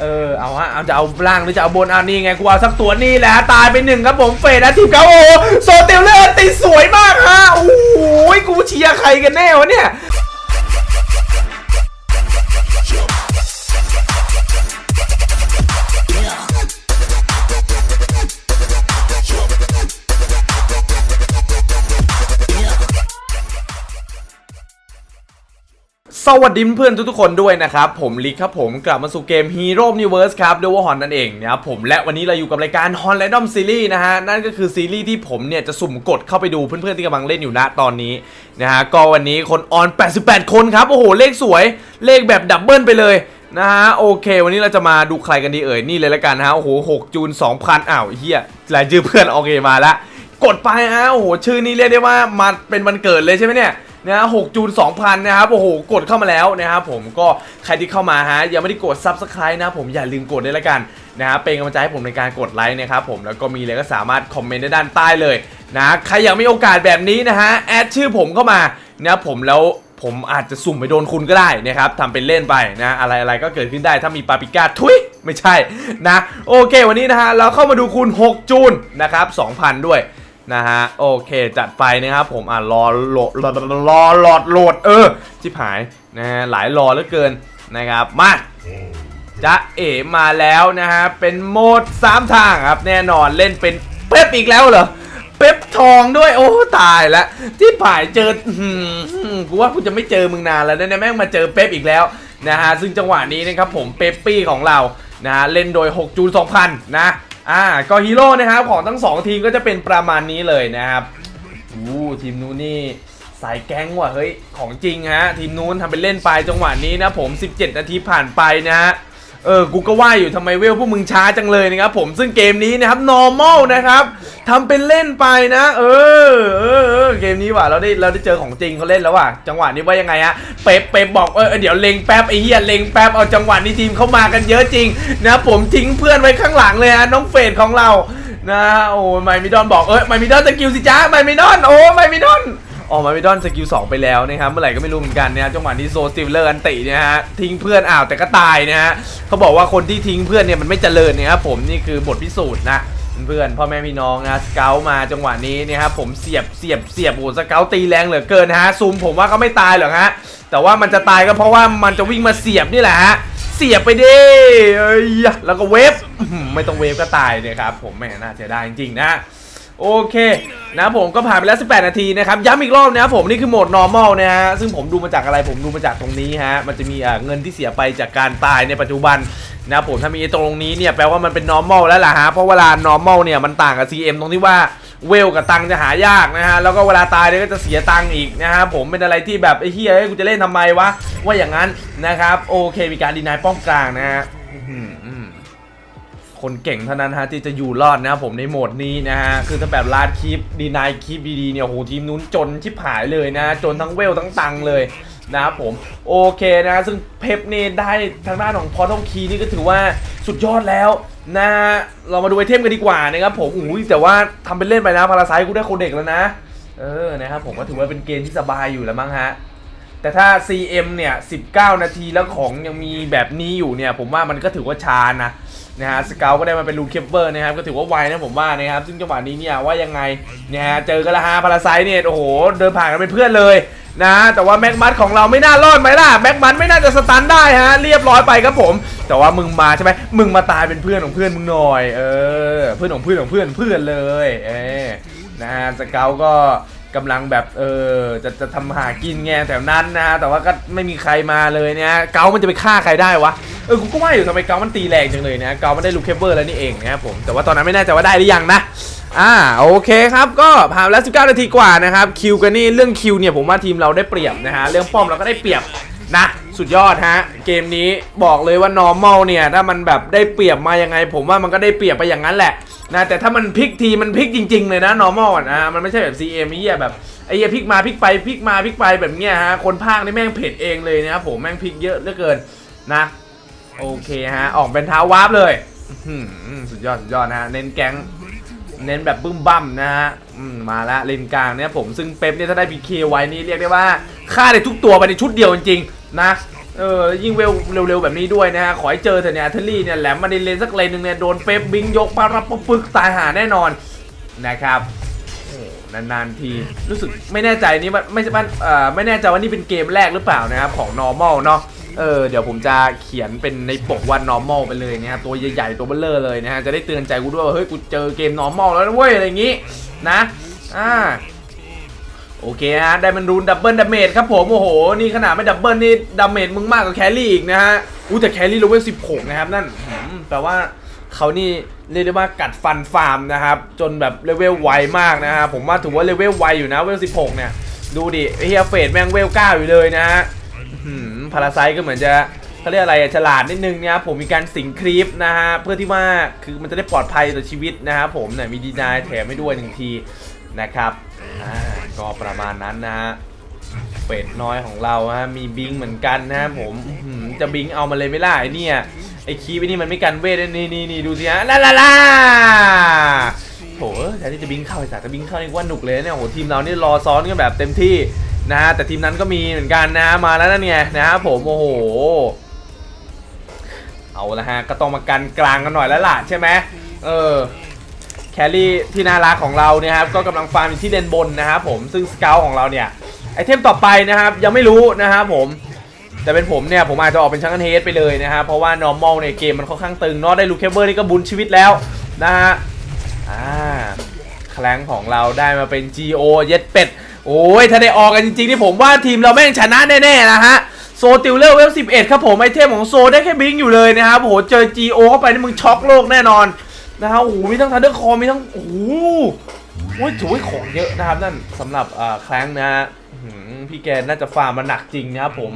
เออเอาฮะเอาจะเอาล่างหรือจะเอาบนเอานี่ไงกูเอาสักตัวนี่แหละตายไปหนึ่งครับผมเฟดนะทีมเขาโอ้โซเตลเลอร์ตีสวยมากฮะโอ้โหกูเชียร์ใครกันแน่วะเนี่ย สวัสดีเพื่อนทุกๆคนด้วยนะครับ ผมลิกครับผมกลับมาสู่เกม Hero Universe ครับเดวยว่าฮอนนั่นเองนะครับผมและวันนี้เราอยู่กับรายการ Hon Random Series นะฮะ นั่นก็คือซีรีส์ที่ผมเนี่ย จะสุ่มกดเข้าไปดูเพื่อนๆที่กำลังเล่นอยู่ณตอนนี้ นะฮะ ก็วันนี้คนออน 88 คนครับ โอ้โห เลขสวยเลขแบบดับเบิลไปเลยนะฮะ โอเค วันนี้เราจะมาดูใครกันดีเอ่ยนี่เลยละกันนะฮะโอ้โห6จูน2,000อ้าวเฮียรายชื่อเพื่อนโอเคมาละกดไปฮะโอ้โหชื่อนี้เรียกได้ว่ามาเป็นวันเกิดเลยใช่ไหมเนี่ย นะหกจูน2,000นนะครับโอ้โหกดเข้ามาแล้วนะครับผมก็ใครที่เข้ามาฮะยังไม่ได้กด Subscribe นะผมอย่าลืมกดด้วยละกันนะครับเป็นกำลังใจให้ผมในการกดไลค์นะครับผมแล้วก็มีอะไรก็สามารถคอมเมนต์ได้ด้านใต้เลยนะใครอยากมีโอกาสแบบนี้นะฮะแอดชื่อผมเข้ามานะครับผมแล้วผมอาจจะสุ่มไปโดนคุณก็ได้นะครับทำเป็นเล่นไปนะอะไรอะไรก็เกิดขึ้นได้ถ้ามีปาปิก้าทุยไม่ใช่นะ โอเค วันนี้นะฮะเราเข้ามาดูคุณ6จูนนะครับ2,000 ด้วย นะฮะโอเคจัดไปนะครับผมอะรอโหลดรอรอรอโหลดเออชิบหายนะฮะหลายรอเหลือเกินนะครับมาจะเอ๋มาแล้วนะฮะเป็นโหมด3ทางครับแน่นอนเล่นเป็นเป๊ปอีกแล้วเหรอเป๊ปทองด้วยโอ้ตายแล้วที่ผ่ายเจอกูว่ากูจะไม่เจอมึงนานแล้วเนี่ยแม่งมาเจอเป๊ปอีกแล้วนะฮะซึ่งจังหวะนี้นะครับผมเป๊ปปี้ของเรานะฮะเล่นโดย6จูน2,000นะ อ่าก็ฮีโร่นะครับของทั้ง 2 ทีมก็จะเป็นประมาณนี้เลยนะครับอู้ทีมนู้นนี่สายแก๊งว่ะเฮ้ยของจริงฮะทีมนู้นทำเป็นเล่นไปจังหวะนี้นะผม 17 นาทีผ่านไปนะฮะ เออ กูก็ว่าอยู่ทำไมเวลพวกมึงช้าจังเลยนะครับผม ซึ่งเกมนี้นะครับ normal นะครับทำเป็นเล่นไปนะเออเออเออเกมนี้ว่ะ เราได้ เราได้เจอของจริงเขาเล่นแล้วว่ะ จังหวะนี้ว่ายังไงฮะ เป๊ปเป๊ปบอกเออเดี๋ยวเล็งแป๊บไอ้เหี้ยเล็งแป๊บ เอาจังหวะนี้ทีมเข้ามากันเยอะจริงนะผมทิ้งเพื่อนไว้ข้างหลังเลยฮะน้องเฟดของเรา นะ โอ้ไมมิดอนบอก เอ้ยไมมิดอนสกิลสิจ้าไมมิดอน โอ้ไมมิดอน ออกมามิดอนสกิล2ไปแล้วนะครับเมื่อไหร่ก็ไม่รู้เหมือนกันนะจังหวะนี้โซสติลเลอร์อันตินะฮะทิ้งเพื่อนอ้าวแต่ก็ตายนะฮะเขาบอกว่าคนที่ทิ้งเพื่อนเนี่ยมันไม่เจริญนะครับผมนี่คือบทพิสูจน์นะเพื่อนพ่อแม่พี่น้องนะสเกลมาจังหวะนี้นะครับผมเสียบเสียบเสียบโอ้สเกลตีแรงเหลือเกินฮะซูมผมว่าเขาไม่ตายหรอกฮะแต่ว่ามันจะตายก็เพราะว่ามันจะวิ่งมาเสียบนี่แหละฮะเสียบไปดิเอ้ยแล้วก็เวฟไม่ต้องเวฟก็ตายเนี่ยครับผมแม่น่าเสียดายจริงๆนะ โอเคนะผมก็ผ่านไปแล้ว 18 นาทีนะครับย้ำอีกรอบนะครับผมนี่คือโหมด normal นะฮะซึ่งผมดูมาจากอะไรผมดูมาจากตรงนี้ฮะมันจะมีเงินที่เสียไปจากการตายในปัจจุบันนะครับผมถ้ามีตรงนี้เนี่ยแปลว่ามันเป็น normal แล้วล่ะฮะเพราะเวลา normal เนี่ยมันต่างกับ CM ตรงที่ว่าเวลกับตังจะหายากนะฮะแล้วก็เวลาตายเนี่ยก็จะเสียตังอีกนะฮะผมเป็นอะไรที่แบบไอ้เฮียเอ้ยกูจะเล่นทำไมวะว่าอย่างนั้นนะครับโอเคมีการดีนายป้อมกลางนะฮะ คนเก่งเท่านั้นฮะที่จะอยู่รอดนะครับผมในโหมดนี้นะฮะคือถ้าแบบลาดคลิปดีนายคลิปดีๆเนี่ยโหทีมนู้นจนชิบหายเลยนะ จนทั้งเวลทั้งตังเลยนะครับผมโอเคนะซึ่งเพปนี่ได้ทางด้านของพอทองคีนี่ก็ถือว่าสุดยอดแล้วนะฮะเรามาดูไอเทมกันดีกว่านะครับผมอุ้ยแต่ว่าทำเป็นเล่นไปนะพาราไซกูได้โคเด็กแล้วนะเออนะครับผมก็ถือว่าเป็นเกมที่สบายอยู่แล้วมั้งฮะแต่ถ้า CM เนี่ย 19 นาทีแล้วของยังมีแบบนี้อยู่เนี่ย ผมว่ามันก็ถือว่าช้านะ นะฮะสเกลก็ได้มาเป็นลูเคปเปอร์นะครับก็ถือว่าไวนะผมว่านะครับซึ่งจังหวะนี้เนี่ยว่ายังไงเนี่ยฮะเจอกันละฮะพาราไซเนี่ยโอ้โหเดินผ่านกันเป็นเพื่อนเลยนะแต่ว่าแม็กมัดของเราไม่น่ารอดไหมล่ะแม็กมัดไม่น่าจะสตันได้ฮะเรียบร้อยไปครับผม แต่ว่ามึงมาใช่ไหมมึงมาตายเป็นเพื่อนของเพื่อนมึงหน่อยเออเพื่อนของเพื่อนของเพื่อนเพื่อนเลยเออนะฮะสเกลก็กำลังแบบเออจะจะทำหากินไงแถวนั้นนะฮะแต่ว่าก็ไม่มีใครมาเลยเนี่ยเกามันจะไปฆ่าใครได้วะ เออกูก็ว่าอยู่ทำไมเกามันตีแรงจังเลยนะเกามันได้ลูกเคเบิลแล้วนี่เองนะครับผมแต่ว่าตอนนั้นไม่แน่ใจว่าได้หรือยังนะอ่าโอเคครับก็ผ่านแล้ว 19 นาทีกว่านะครับคิวกันนี่เรื่องคิวเนี่ยผมว่าทีมเราได้เปรียบนะฮะเรื่องป้อมเราก็ได้เปรียบนะสุดยอดฮะเกมนี้บอกเลยว่า normal เนี่ยถ้ามันแบบได้เปรียบมายังไง ผมว่ามันก็ได้เปรียบไปอย่างนั้นแหละนะแต่ถ้ามันพลิกทีมันพลิกจริงๆเลยนะ normal อะนะมันไม่ใช่แบบ CM ไอ้เหี้ยแบบไอ้เหี้ยพลิกมาพลิกไปพลิกมาพลิกไปแบบเนี้ยฮะคนพากย์นี่แม่งเผ็ดเองเลยนะครับผมแม่งพลิกเยอะเหลือเกินนะ โอเคฮะ ออกเป็นเท้าวาร์ปเลยสุดยอดสุดยอดนะฮะ เน้นแก๊ง เน้นแบบบึ้มบั้มนะฮะมาละเลนกลางเนี่ยผมซึ่งเป๊ปเนี่ยถ้าได้พีเคไว้นี่เรียกได้ว่าฆ่าได้ทุกตัวไปในชุดเดียวจริงๆนะเออยิ่งเวลเร็วๆแบบนี้ด้วยนะฮะ ขอให้เจอเถอะเนี่ยเทอรี่เนี่ยแหลมมาในเลนสักเลนหนึ่งเนี่ยโดนเป๊ปบิงยกปารับปะปึกตายหาแน่นอนนะครับนานๆทีรู้สึกไม่แน่ใจนี่มันไม่ใช่บ้านเอ่อไม่แน่ใจว่านี่เป็นเกมแรกหรือเปล่านะครับของ normal เนาะ เออเดี๋ยวผมจะเขียนเป็นในปกว่า normal ไปเลยนะครับตัวใหญ่ๆตัวเบลเลอร์เลยนะฮะจะได้เตือนใจกูด้วยว่าเฮ้ยกูเจอเกม normal แล้วนะเว้ยอะไรอย่างงี้นะอ่าโอเคฮะได้มันรูนดับเบิลดาเมจครับผมโอ้โหนี่ขนาดไม่ดับเบิลนี่ดาเมจมึงมากกว่าแครี่อีกนะฮะอู้แต่แครี่เลเวล16 นะครับนั่นแปลว่าเขานี่เรียกได้ว่ากัดฟันฟาร์มนะครับจนแบบเลเวลไวมากนะฮะผมว่าถือว่าเลเวลไวอยู่นะเวล16 เนี่ย ดูดิเฮียเฟดแม่งเวล9อยู่เลยนะฮะ พาราไซก็เหมือนจะเขาเรียกอะไรฉลาดนิดนึงนะครับผมมีการสิงครีปนะฮะเพื่อที่ว่าคือมันจะได้ปลอดภัยต่อชีวิตนะครับผมเนี่ยมีดีนายแถมให้ด้วยหนึ่งทีนะครับก็ประมาณนั้นนะฮะเป็ดน้อยของเราฮะมีบิงเหมือนกันนะผมจะบิงเอามาเลยไม่ล่ะไอ้เนี่ยไอ้คีไปนี่มันไม่กันเวทนี่นี่นี่ดูสิฮะลาลาลาโถแทนที่จะบิงเข้าไอ้สัตว์จะบิงเข้านี่ว่าหนุกเลยเนี่ยโหทีมเรานี่รอซ้อนกันแบบเต็มที่ นะฮะแต่ทีมนั้นก็มีเหมือนกันนะมาแล้วนั่นไงนะฮะผมโอ้โหเอาละฮะก็ต้องมากันกลางกันหน่อยแล้วล่ะใช่ไหมเออแครี่ที่น่ารักของเราเนี่ยครับก็กำลังฟาร์มอยู่ที่เลนบนนะครับผมซึ่งสเกลของเราเนี่ยไอเทมต่อไปนะครับยังไม่รู้นะครับผมแต่เป็นผมเนี่ยผมอาจจะออกเป็นชังกันเฮดไปเลยนะครับเพราะว่า normal ในยเกมมันค่อนข้างตึงเนาะได้ลูเคเบอร์นี่ก็บุญชีวิตแล้วนะฮะอ่าแคลงของเราได้มาเป็น GO เย็ดเป็ด โอ้ยถ้าได้ออกกันจริงๆนี่ผมว่าทีมเราแม่งชนะแน่ๆนะฮะโซติลเลอร์เวล11 ครับผมไอเทมของโซได้แค่บิงอยู่เลยนะครับโอ้โหเจอ GO เข้าไปนี่มึงช็อกโลกแน่นอนนะฮะโอ้โหมีทั้งทันเดอร์คอมีทั้งโอ้โหโอ้ยถือว่าของเยอะนะครับนั่นสำหรับอ่าแคลงนะฮะพี่แกน่าจะฟาร์มมาหนักจริงนะครับผม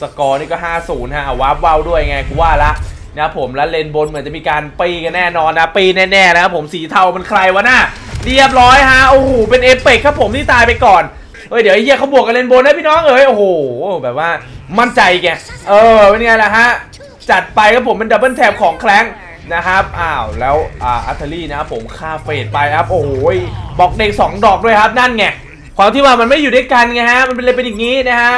สกอร์นี่ก็ 5-0ฮะวาร์ปเว้าด้วยไงกูว่าละ นะครับผมแล้วเลนบนเหมือนจะมีการปีกันแน่นอนนะปีแน่ๆนะครับผมสีเทามันใครวะน่ะเรียบร้อยฮะโอ้โหเป็นเอเปกครับผมที่ตายไปก่อนเฮ้ยเดี๋ยวไอ้เหี้ยเขาบวกกันเลนบนนะพี่น้องเอ้ยโอ้โหแบบว่ามั่นใจแกเออเป็นไงล่ะฮะจัดไปครับผมเป็นดับเบิลแท็บของแคลงนะครับอ้าวแล้วอ่าอัลเทอรี่นะครับผมฆ่าเฟดไปครับโอ้โหบอกเด็กสองดอกด้วยครับนั่นไงความที่ว่ามันไม่อยู่ด้วยกันไงฮะมันเป็นเลยเป็นอย่างนี้นะฮะ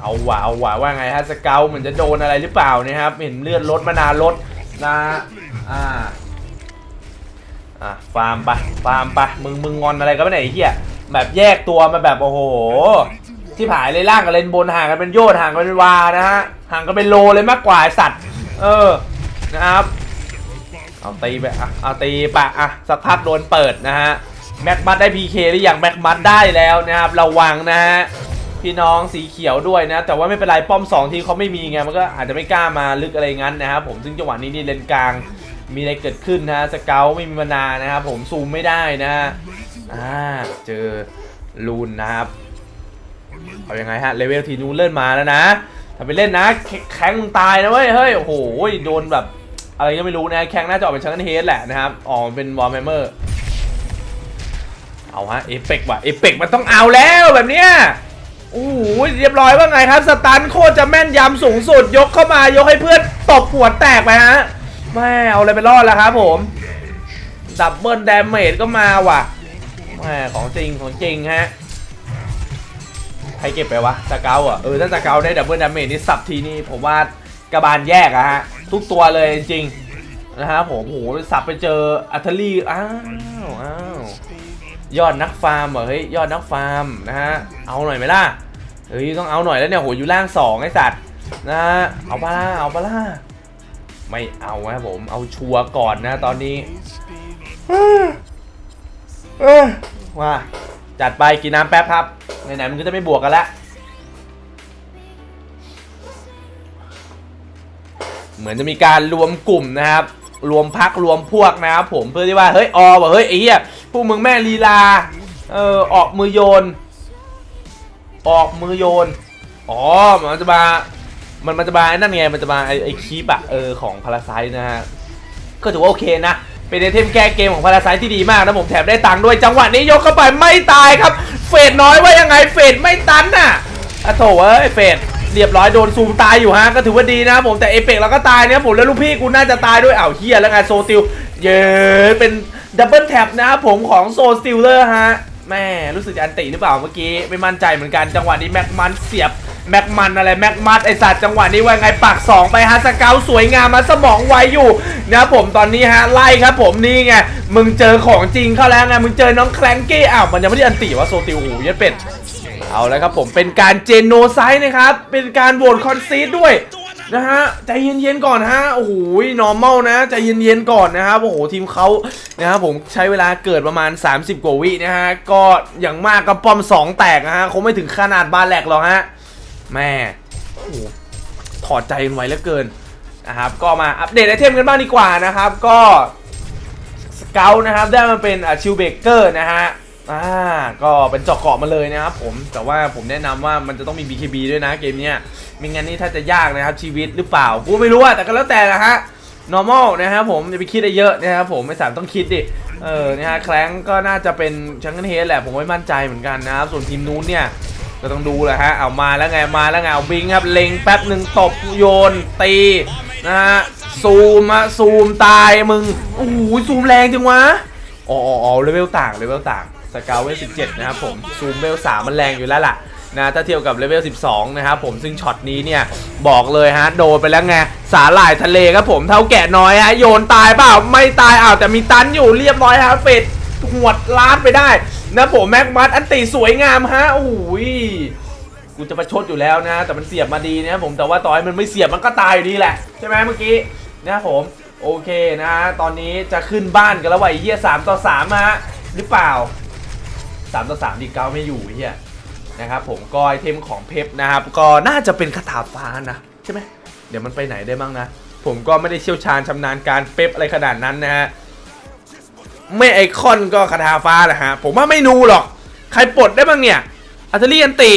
เอาว่ะเอาว่ะว่าไงฮะสเกลเหมือนจะโดนอะไรหรือเปล่านะครับ เห็นเลือดลดมานานลดนะอ่าอะฟาร์มไปฟาร์มไปมึงมึงงอนอะไรกันไม่ไหนยไอ้เหี้ยแบบแยกตัวมาแบบโอ้โหที่ผายเลยล่างกับเลนบนห่างกันเป็นโยชน์ห่างกันเป็นวานะฮะห่างกันเป็นโลเลยมากกว่าสัตว์ เออนะครับเอาตีไปอะเอาตีปะอะสักพักโดนเปิดนะฮะแม็กมัดได้ PK หรือยังแม็กมัดได้แล้วนะครับระวังนะฮะ พี่น้องสีเขียวด้วยนะ แต่ว่าไม่เป็นไรป้อม 2 ทีเขาไม่มีไงมันก็อาจจะไม่กล้ามาลึกอะไรงั้นนะครับผมซึ่งจังหวะนี้นี่เลนกลางมีอะไรเกิดขึ้นนะสเกลไม่มีมานานะครับผมซูมไม่ได้นะอ่าเจอลูนนะครับเอาอยังไงฮะเลเวลทีนูเลื่อนมาแล้วนะถ้าไปเล่นนะแข้งมึงตายนะเว้ยเฮ้ยโอ้โหโดนแบบอะไรก็ไม่รู้นะแข้งน่าจะออกเป็นชังกันเฮดแหละนะครับออกเป็นวอลแมมเมอร์เอาฮะเอฟเปกว่ะเอฟเปกมันต้องเอาแล้วแบบเนี้ย โอ้โหเรียบร้อยว่าไงครับ สตันโคตรจะแม่นยำสูงสุด ยกเข้ามายกให้เพื่อนตบหัวแตกไปฮะแม่เอาอะไรไปรอดแล้วครับผมดับเบิลดาเมจก็มาว่ะแม่ของจริงของจริงฮะใครเก็บไปวะสเกลอะเออถ้าสเกลได้ดับเบิลดาเมจนี่สับทีนี่ผมว่ากระบาลแยกอะฮะ ทุกตัวเลยจริงนะฮะผมโหสับไปเจออัลเทอรี่อ้าวอ้าว ยอดนักฟาร์มเหรอเฮ้ยยอดนักฟาร์มนะฮะเอาหน่อยไหมล่ะเฮ้ยต้องเอาหน่อยแล้วเนี่ยโหอยู่ล่างสองไอ้สัตว์นะฮะเอาปะล่ะเอาปะล่ะไม่เอาครับผมเอาชัวร์ก่อนนะตอนนี้ว่าจัดไปกินน้ำแป๊บครับไหนๆมันก็จะไม่บวกกันล้วเหมือนจะมีการรวมกลุ่มนะครับ รวมพักรวมพวกนะครับผมเพื่อที่ว่าเฮ้ยออบอกเฮ้ยไอ้เหี้ย พวกมึงแม่ลีลา เออออกมือโยน ออกมือโยน อ๋อ มันจะมา มันมันจะมาไอ้นั่นไง มันจะมาไอ้ไอ้คีปอะเออของพาราไซนะฮะ ก็ถือว่าโอเคนะ เป็นไอเทมแก้เกมของพาราไซที่ดีมากนะผมแถมได้ตังค์ด้วย จังหวะนี้ยกเข้าไปไม่ตายครับ เฟดน้อยว่ายังไง เฟดไม่ตันน่ะอะโถเอ้ย เฟดเรียบร้อยโดนซูมตายอยู่ฮะก็ถือว่าดีนะผมแต่เอเปกเราก็ตายเนี่ยผมแล้วลูกพี่กูน่าจะตายด้วยอ้าวเฮียแล้วไงโซติลเย้เป็น ดับเบิลแท็บนะครับผมของโซสติลเลอร์ฮะแม่รู้สึกจะอันติหรือเปล่าเมื่อกี้ ไม่มั่นใจเหมือนกันจังหวะนี้แม็กมันเสียบแม็กมันอะไรแม็กมัดไอสัตว์จังหวะนี้ว่าไงปากสองไปฮะสเกลสวยงามมาสมองไวอยู่นะครับผมตอนนี้ฮะไล่ครับผมนี่ไงมึงเจอของจริงเข้าแล้วไงมึงเจอน้องแคลงกี้อ้าวมันยังไม่ได้อันติว่าโซติวหูยัดเป็ดเอาแล้วครับผมเป็นการเจนโนไซด์นะครับเป็นการโหวตคอนซีดด้วย นะฮะใจเย็นๆก่อนฮะโอ้โหนอร์มอลนะใจเย็นๆก่อนนะครับโอ้โหทีมเขานะครับผมใช้เวลาเกิดประมาณ 30 กว่าวินะฮะก็อย่างมากก็ป้อม 2 แตกนะฮะคงไม่ถึงขนาดบาแหลกหรอกฮะแม่โอ้โหถอดใจกันไว้เหลือเกินนะครับก็มาอัปเดตไอเทมกันบ้างดีกว่านะครับก็สเกลนะครับได้มาเป็นชิลเบเกอร์นะฮะอ่าก็เป็นจาะเกาะมาเลยนะครับผมแต่ว่าผมแนะนำว่ามันจะต้องมี BKB ด้วยนะเกมเนี้ย ไม่งั้นนี่ถ้าจะยากนะครับชีวิตหรือเปล่ากูไม่รู้อะแต่ก็แล้วแต่นะฮะ normal นะครับผมอย่าไปคิดอะไรเยอะนะครับผมไม่สามต้องคิดดิเออนะฮะแคลงก็น่าจะเป็นชังเกิลเฮดแหละผมไม่มั่นใจเหมือนกันนะครับส่วนทีมนู้นเนี่ยก็ต้องดูแหละฮะเอามาแล้วไงมาแล้วไงเอาบิงครับเล็งแป๊บหนึ่งตบโยนตีนะฮะซูมอะซูมตายมึงโอ้โหซูมแรงจังวะอ๋ออ๋อเลเวลต่างเลเวลต่างสกาวเวล17นะครับผมซูมเลเวล3มันแรงอยู่แล้วล่ะ นะถ้าเทียบกับเลเวล 12 นะครับผมซึ่งช็อตนี้เนี่ย บอกเลยฮะ โดนไปแล้วไง สาหร่ายทะเลครับผมเท่าแกะน้อยฮะ โยนตายเปล่า ไม่ตายอ้าวแต่มีตันอยู่เรียบร้อยฮะเฟดหวดล้าดไปได้ นะผมแม็กมัดอันติสวยงามฮะโอ้โหกูจะประชดอยู่แล้วนะ แต่มันเสียบมาดีนะครับผมแต่ว่าต่อให้มันไม่เสียบมันก็ตายอยู่ดีแหละ ใช่ไหมเมื่อกี้นะครับผมโอเคนะตอนนี้จะขึ้นบ้านกันแล้วว่ะไอ้เฮียสามต่อสามฮะหรือเปล่าสามต่อสามดีเก้าไม่อยู่เฮีย นะครับผมก็ไอเทมของเพปนะครับก็น่าจะเป็นคาถาฟ้านะใช่ไหมเดี๋ยวมันไปไหนได้บ้างนะ ผมก็ไม่ได้เชี่ยวชาญชำนาญการเป๊ปอะไรขนาดนั้นนะฮะไม่ไอคอนก็คาถาฟ้าแหละฮะผมว่าไม่นูหรอก ใครปลดได้บ้างเนี่ยอัลเทอรี่อันติ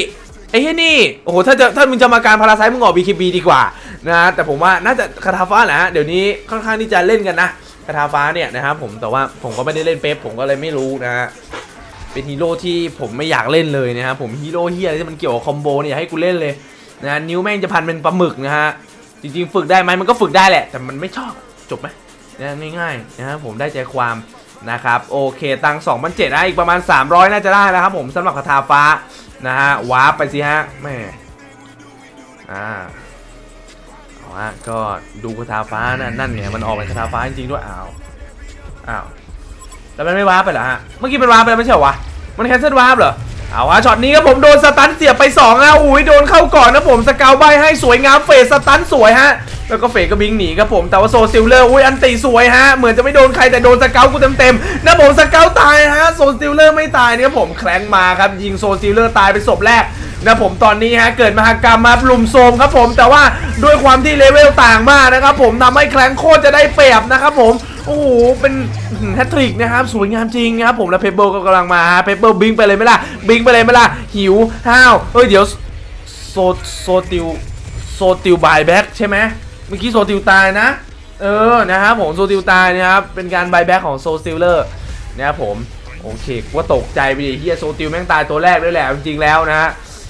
ไอ้เหี้ยนี่โอ้โหถ้าจะถ้ามึงจะมาการพาราไซมึงออก BKB ดีกว่านะแต่ผมว่าน่าจะคาถาฟ้าแหละฮะเดี๋ยวนี้ค่อนข้างที่จะเล่นกันนะคาถาฟ้าเนี่ยนะครับผมแต่ว่าผมก็ไม่ได้เล่นเป๊ปผมก็เลยไม่รู้นะฮะ เป็นฮีโร่ที่ผมไม่อยากเล่นเลยนะครับผมฮีโร่เฮียที่มันเกี่ยวกับคอมโบเนี่ยอยากให้กูเล่นเลยนะนิ้วแม่งจะพันเป็นปลาหมึกนะฮะจริงๆ ฝึกได้ไหมมันก็ฝึกได้แหละ แต่มันไม่ชอบจบไหมนะง่ายๆนะครับผมได้ใจความนะครับโอเคตังค์2 0 0นะอีกประมาณ 300 น่าจะได้แล้วครับผมสำหรับคาถาฟ้านะฮะวาร์ปไปสิฮะแม่อ่าเอาฮะก็ดูคาถาฟ้านั่นนั่นไงมันออกเป็นคาถาฟ้าจริงๆด้วยอ้าวอ้าว แล้วมันไม่วาร์ปไปเหรอฮะ เมื่อกี้มันวาร์ปไปไม่ใช่เหรอวะ มันแคนเซิลวาร์ปเหรอ เอาฮะช็อตนี้ครับผมโดนสตันเสียบไป2นะอุ้ยโดนเข้าก่อนนะผมสเกลใบให้สวยงามเฟสสตันสวยฮะ แล้วก็เฟกก็บิงหนีครับผมแต่ว่าโซซิลเลอร์อุ้ยอันตีสวยฮะ เหมือนจะไม่โดนใครแต่โดนสเกลกูเต็มๆนะผมสเกลตายฮะโซซิลเลอร์ไม่ตายเนี่ยผมแคลงมาครับยิงโซซิลเลอร์ตายไปศพแรกนะผมตอนนี้ฮะเกิดมหากรรมมาลุมโซมครับผมแต่ว่าด้วยความที่เลเวลต่างมากนะครับผมทำให้แคลงโคตรจะได้เปรียบนะครับผม โอ้โห เป็นแฮตทริกนะครับ สวยงามจริงนะครับผม แล้วเพเบิลก็กำลังมาเพเบิลบิงไปเลยไหมล่ะ บิงไปเลยไหมล่ะ หิว ห้าว เอ้ย เดี๋ยว โซ โซติว โซติวบายแบ็กใช่ไหมเมื่อกี้โซติวตายนะ เออ นะครับผม โซติวตายนะครับ เป็นการบายแบ็กของโซติลเลอร์นะครับผม โอเคกูว่าตกใจไปดิเฮียโซติวแม่งตายตัวแรกด้วยแหละ จริงๆแล้วนะฮะ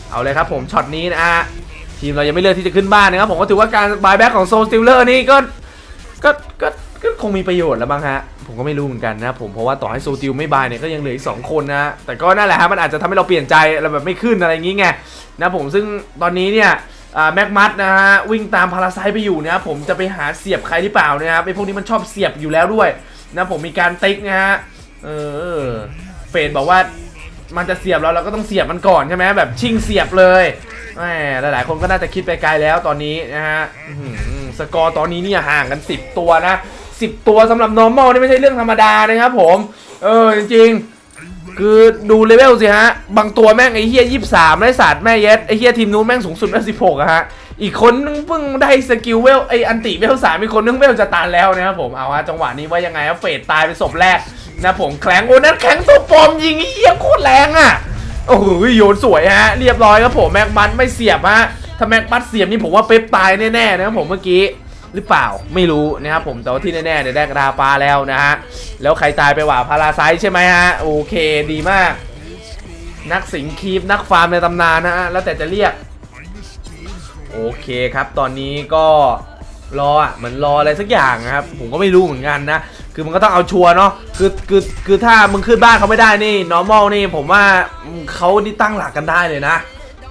เอาเลยครับผมช็อตนี้นะฮะ ทีมเรายังไม่เลือกที่จะขึ้นบ้านนะครับผมก็ถือว่าการบายแบ็กของโซติลเลอร์นี่ก็ ก็ ก็ ก็คงมีประโยชน์แล้วบ้างฮะ ผมก็ไม่รู้เหมือนกันนะผมเพราะว่าต่อให้โซติลไม่บายเนี่ยก็ยังเหลืออีกสองคนนะแต่ก็นั่นแหละฮะมันอาจจะทำให้เราเปลี่ยนใจอะไรแบบไม่ขึ้นอะไรอย่างงี้ไงนะผมซึ่งตอนนี้เนี่ยแม็กมัดนะฮะวิ่งตามพาราไซไปอยู่นะครับผมจะไปหาเสียบใครหรือเปล่านะครับไอพวกนี้มันชอบเสียบอยู่แล้วด้วยนะผมมีการติ๊กนะฮะเออเฟดบอกว่ามันจะเสียบเราเราก็ต้องเสียบมันก่อนใช่ไหมแบบชิงเสียบเลยแหมหลายๆคนก็น่าจะคิดไปไกลแล้วตอนนี้นะฮะสกอร์ตอนนี้เนี่ยห่างกัน 10 ตัวนะ 10 ตัวสำหรับ normal นี่ไม่ใช่เรื่องธรรมดานะครับผม เออ จริงๆ คือดูเลเวลสิฮะ บางตัวแม่งไอ้เฮียยี่สามไอ้ศาสตร์แม่เย็ดไอ้เฮียทีมนู้นแม่งสูงสุดแม่สิบหกอะฮะ อีกคนเพิ่งได้สกิลเวลไออันติเวลสามอีกคนนึงเวลจะตานแล้วนะครับผม เอาฮะจังหวะนี้ว่ายังไงเฟดตายไปศพแรกนะผมแคลงโอ้นั่นแข็งตัวปอมยิงเฮียโคตรแรงอะโอ้โหโยนสวยฮะ เรียบร้อยครับผมแม็กบันไม่เสียบฮะถ้าแม็กบันเสียบนี่ผมว่าเป๊ปตายแน่ๆนะครับผมเมื่อกี้ หรือเปล่าไม่รู้นะครับผมแต่ว่าที่แน่ๆเนี่ยได้กระดาปลาแล้วนะฮะแล้วใครตายไปว่าพาราไซใช่ไหมฮะโอเคดีมาก นักสิงคีปนักฟาร์มในตำนานนะฮะแล้วแต่จะเรียก โอเคครับ ตอนนี้ก็รออะเหมือนรออะไรสักอย่างนะครับ ผมก็ไม่รู้เหมือนกันนะ คือมันก็ต้องเอาชัวร์เนาะคือคือคือถ้ามึงขึ้นบ้านเขาไม่ได้นี่ normal นี่ผมว่าเขานี่ตั้งหลักกันได้เลยนะ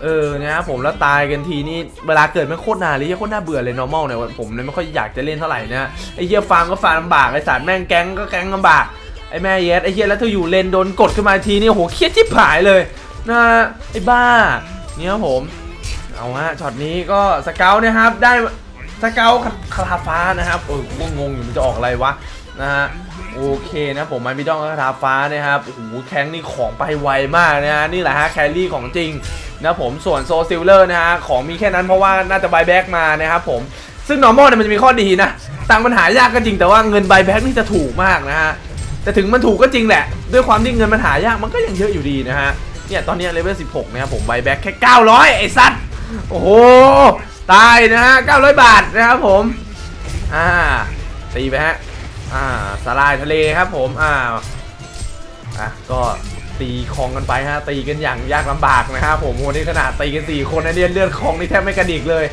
เออนะครับผมแล้วตายกันทีนี่เวลาเกิดไม่โคตรนานเลยเหี้ยโคตรน่าเบื่อเลย normal เนี่ยผมเลยไม่ค่อยอยากจะเล่นเท่าไหร่นะไอ้เหี้ยฟาร์มก็ฟาร์มลำบากไอ้สารแม่งแก๊งก็แก๊งลำบากไอ้แม่เย็ดไอ้เหี้ยแล้วถ้าอยู่เลนโดนกดขึ้นมาทีนี่โอ้โหเครียดชิบหายเลยนะไอ้บ้าเนี่ยผมเอาฮะช็อตนี้ก็สเกลนะครับได้สเกลคาราฟ้านะครับเออกูงงอยู่มันจะออกอะไรวะนะฮะ โอเคนะผมไม่มีต้องคาราฟ้านะครับโอ้โหแข้งนี่ของไปไวมากนะฮะนี่แหละฮะแครี่ของจริงนะผมส่วนโซซิลเลอร์นะฮะของมีแค่นั้นเพราะว่าน่าจะบายแบ็กมานะครับผมซึ่ง normal เนี่ยมันจะมีข้อดีนะตังมันหายากก็จริงแต่ว่าเงินบายแบ็กนี่จะถูกมากนะฮะแต่ถึงมันถูกก็จริงแหละ ด้วยความที่เงินมันหายากมันก็ยังเยอะอยู่ดีนะฮะเนี่ยตอนนี้เลเวล16นะครับผมบายแบ็กแค่ 900 ไอ้สัตว์โอ้โหตายนะฮะ900 บาทนะครับผมอ่าตีไปฮะ อ่าสลายทะเลครับผมอ่าอะก็ตีคลองกันไปฮะตีกันอย่างยากลำบากนะครับผมวันนี้ขนาดตีกัน4คนนะเนี่ยเลือดคลองนี่แทบไม่กระดิกเลย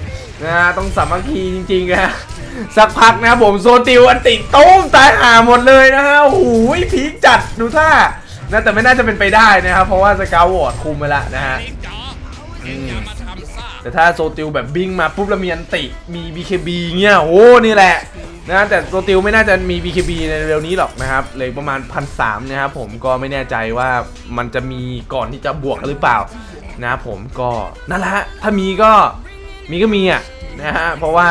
นะฮะต้องสามัคคีจริงๆนะสักพักนะผมโซติวอันติตุ้มตายห่าหมดเลยนะฮะโอ้โหพีคจัดดูท่านะแต่ไม่น่าจะเป็นไปได้นะครับเพราะว่าสกาววอร์ดคุมไปละนะฮะ แต่ถ้าโซติลแบบบิงมาปุ๊บแล้วมีอันติมี BKB เงี้ยโอ้นี่แหละนะแต่โซติลไม่น่าจะมี BKB ในเร็วนี้หรอกนะครับเลยประมาณพันสามนะครับผมก็ไม่แน่ใจว่ามันจะมีก่อนที่จะบวกหรือเปล่านะครับผมก็นั่นแหละถ้ามีก็มีก็มีอะนะฮะเพราะว่า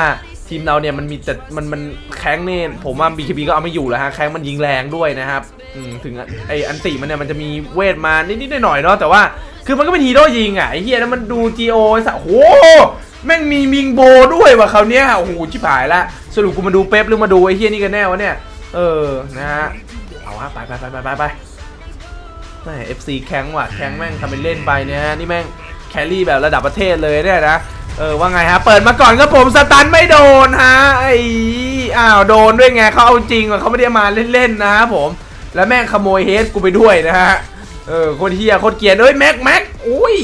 ทีมเราเนี่ยมันมีแต่มันมันแข้งเนี่ยผมว่า BKB ก็เอาไม่อยู่แล้วฮะแข้งมันยิงแรงด้วยนะครับ ถึงไออันติมันเนี่ยมันจะมีเวทมานิดๆหน่อยๆเนาะแต่ว่าคือมันก็เป็นฮีโร่ยิงอะไอเฮียแล้วมันดู GO ไอ้สัสโหแม่งมีมิงโบด้วยว่ะคราวเนี้ยโอ้โหชิบหายละสรุปกูมาดูเป๊ปหรือมาดูไอเฮียนี่กันแน่วะเนี่ยเออนะฮะเอาฮะไปไปไปไปไปไปแม่ FC แข้งว่ะแข้งแม่งทำเป็นเล่นไปเนี่ยนี่แม่งแครี่แบบระดับประเทศเลยเนี่ยนะเออว่าไงฮะเปิดมาก่อนครับผมสตันไม่โดนฮะไอ้อ้าวโดนด้วยไงเขาเอาจริงว่ะเขาไม่ได้มาเล่นๆนะครับผม แล้วแม่งขโมยเฮดกูไปด้วยนะฮะ เออโคนเฮียโคตรเกียนเอ้ยแม็กแม็กอุ้ย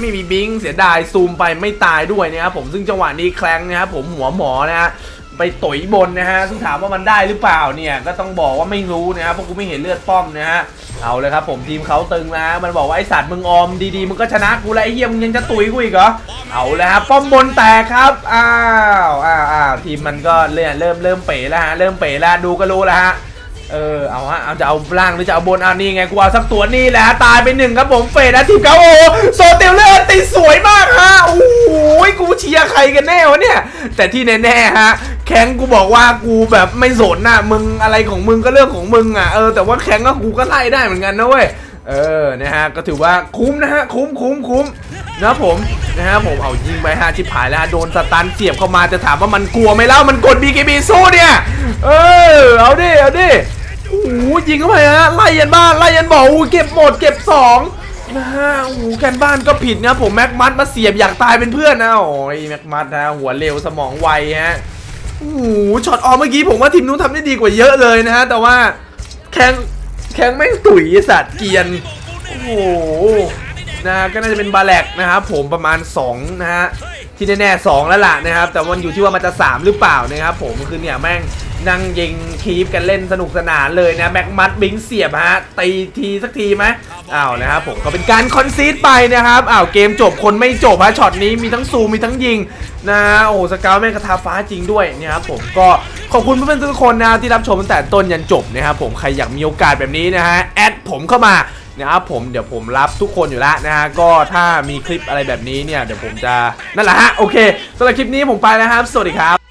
ไม่มีบิงเสียดายซูมไปไม่ตายด้วยนะครับผมซึ่งจังหวะนี้แคลงนะครับผมหัวหมอนะฮะไปตุ๋ยบนนะฮะซึ่งถามว่ามันได้หรือเปล่าเนี่ยก็ต้องบอกว่าไม่รู้นะครับเพราะกูไม่เห็นเลือดป้อมนะฮะเอาเลยครับผมทีมเขาตึงนะมันบอกว่าไอสัตว์มึงออมดีๆมึงก็ชนะกูแล้วไอเฮียมึงยังจะตุ๋ยกูอีกเหรอเอาเลยครับป้อมบนแตกครับอ้าวอ้าวอ้าวทีมมันก็เริ่มเริ่มเริ่มเป๋แล้วฮะเริ่มเป๋แล้วดูก็รู้แล้วฮะ เออเอาฮะเอาจะเอาล่างหรือจะเอาบนเอานี่ไงกูเอาสักตัวนี่แหละตายไปหนึ่งครับผมเฟดนะทีมเขาโอ้โหโซเตลเลอร์ตีสวยมากฮะโอ้โหกูเชียร์ใครกันแน่วะเนี่ย แต่ที่แน่ๆฮะแข้งกูบอกว่ากูแบบไม่สนนะมึงอะไรของมึงก็เรื่องของมึงอะเออแต่ว่าแข้งก็กูก็ไล่ได้เหมือนกันนะเว้ยเออนะฮะก็ถือว่าคุ้มนะฮะคุ้มคุ้มคุ้มนะผมนะฮะผมเอายิงไปฮะชิบหายแล้วโดนสตันเสียบเข้ามาจะถามว่ามันกลัวไหมเล่ามันกด BKB สู้เนี่ยเออเอาดิเอาดิ โอ้โหยิงเข้าไปฮะไล่ยันบ้านไล่ยันบอกโอ้เก็บหมดเก็บสองนะฮะโอ้โหแคนบ้านก็ผิดนะผมแม็กมัดมาเสียบอยากตายเป็นเพื่อนนะโอ้ยแม็กมัดนะหัวเร็วสมองไวฮะโอ้โหช็อตออกเมื่อกี้ผมว่าทีมนู้นทำได้ดีกว่าเยอะเลยนะฮะแต่ว่าแข้งแข้งแม่งตุ๋ยสัตว์เกียนโอ้โหนะฮะก็น่าจะเป็นบาแลกนะครับผมประมาณ 2 นะฮะ ที่แน่ๆสองแล้วล่ะนะครับ แต่มันอยู่ที่ว่ามันจะสามหรือเปล่านะครับผมคือเนี่ยแม่งนั่งยิงคีฟกันเล่นสนุกสนานเลยนะแบ็กมัดบิงเสียบฮะตีทีสักทีไหมอ้าวนะครับผมก็เป็นการคอนซีดไปนะครับอ้าวเกมจบคนไม่จบฮะช็อตนี้มีทั้งซูมมีทั้งยิงนะโอ้สเกลแม่งกระทาฟ้าจริงด้วยนะครับผมก็ขอบคุณเพื่อนๆทุกคนนะที่รับชมตั้งแต่ต้นยันจบนะครับผมใครอยากมีโอกาสแบบนี้นะฮะแอดผมเข้ามา นะครับผมเดี๋ยวผมรับทุกคนอยู่แล้วนะฮะก็ถ้ามีคลิปอะไรแบบนี้เนี่ยเดี๋ยวผมจะนั่นแหละฮะโอเคสำหรับคลิปนี้ผมไปแล้วครับ สวัสดีครับ